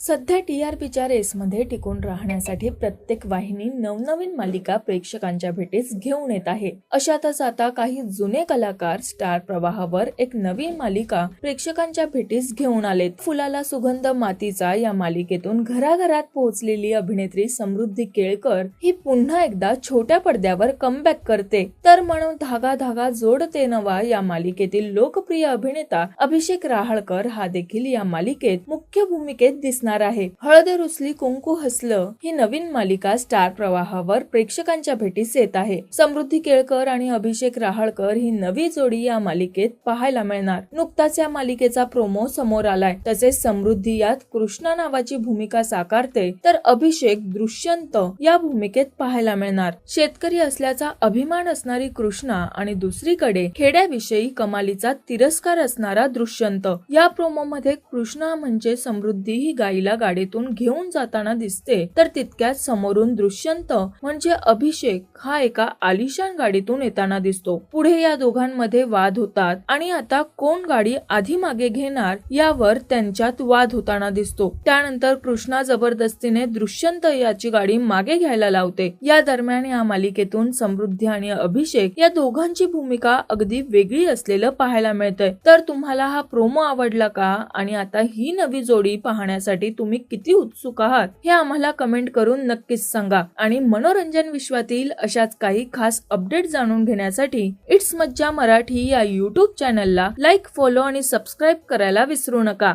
सध्या T R पीच्या रेसमध्ये टिकून राहण्यासाठी प्रत्येक वाहिनी नवनवीन मालिका प्रेक्षकांच्या भेटीस घेऊन येत आहे. अशातच आता काही जुने कलाकार स्टार प्रवाहावर एक नवीन मालिका प्रेक्षकांच्या भेटीस घेऊन आलेत. फुलाला सुगंध मातीचा या मालिकेतून घराघरात पोहोचलेली अभिनेत्री समृद्धी केळकर ही पुन्हा एकदा छोट्या पडद्यावर कमबॅक करते. तर म्हणून धागा धागा जोडते नवा या मालिकेतील लोकप्रिय अभिनेता अभिषेक राहळकर हा देखील या मालिकेत मुख्य भूमिकेत दिसणार आहे. हळद रुसली कुंकू हसलं ही नवीन मालिका स्टार प्रवाहावर प्रेक्षकांच्या भेटीस येत आहे. समृद्धी केळकर आणि अभिषेक राहळकर ही नवी जोडी या मालिकेत पाहायला मिळणार. नुकताच या मालिकेचा प्रोमो समोर आलाय. तसेच समृद्धी यात कृष्णा नावाची भूमिका साकारते तर अभिषेक दृश्यंत या भूमिकेत पाहायला मिळणार. शेतकरी असल्याचा अभिमान असणारी कृष्णा आणि दुसरीकडे खेड्याविषयी कमालीचा तिरस्कार असणारा दृश्यंत या प्रोमो मध्ये कृष्णा म्हणजे समृद्धी ही गाईला गाडीतून घेऊन जाताना दिसते तर तितक्याच समोरून दृश्यंत म्हणजे अभिषेक हा एका आलिशान गाडीतून येताना दिसतो. पुढे या दोघांमध्ये वाद होतात आणि आता कोण गाडी आधी मागे घेणार यावर त्यांच्यात वाद होताना दिसतो. त्यानंतर कृष्णा जबरदस्तीने दृश्यंत याची गाडी मागे घ्यायला लावते. या दरम्यान या मालिकेतून समृद्धी आणि अभिषेक या दोघांची भूमिका अगदी वेगळी असलेलं पाहायला मिळतंय. तर तुम्हाला हा प्रोमो आवडला का? आणि आता ही नवी जोडी पाहण्यासाठी पाहण्यासाठी तुम्ही किती उत्सुक आहात हे आम्हाला कमेंट करून नक्कीच सांगा. आणि मनोरंजन विश्वातील अशाच काही खास अपडेट जाणून घेण्यासाठी इट्स मज्जा मराठी या युट्यूब चॅनलला लाईक फॉलो आणि सबस्क्राईब करायला विसरू नका.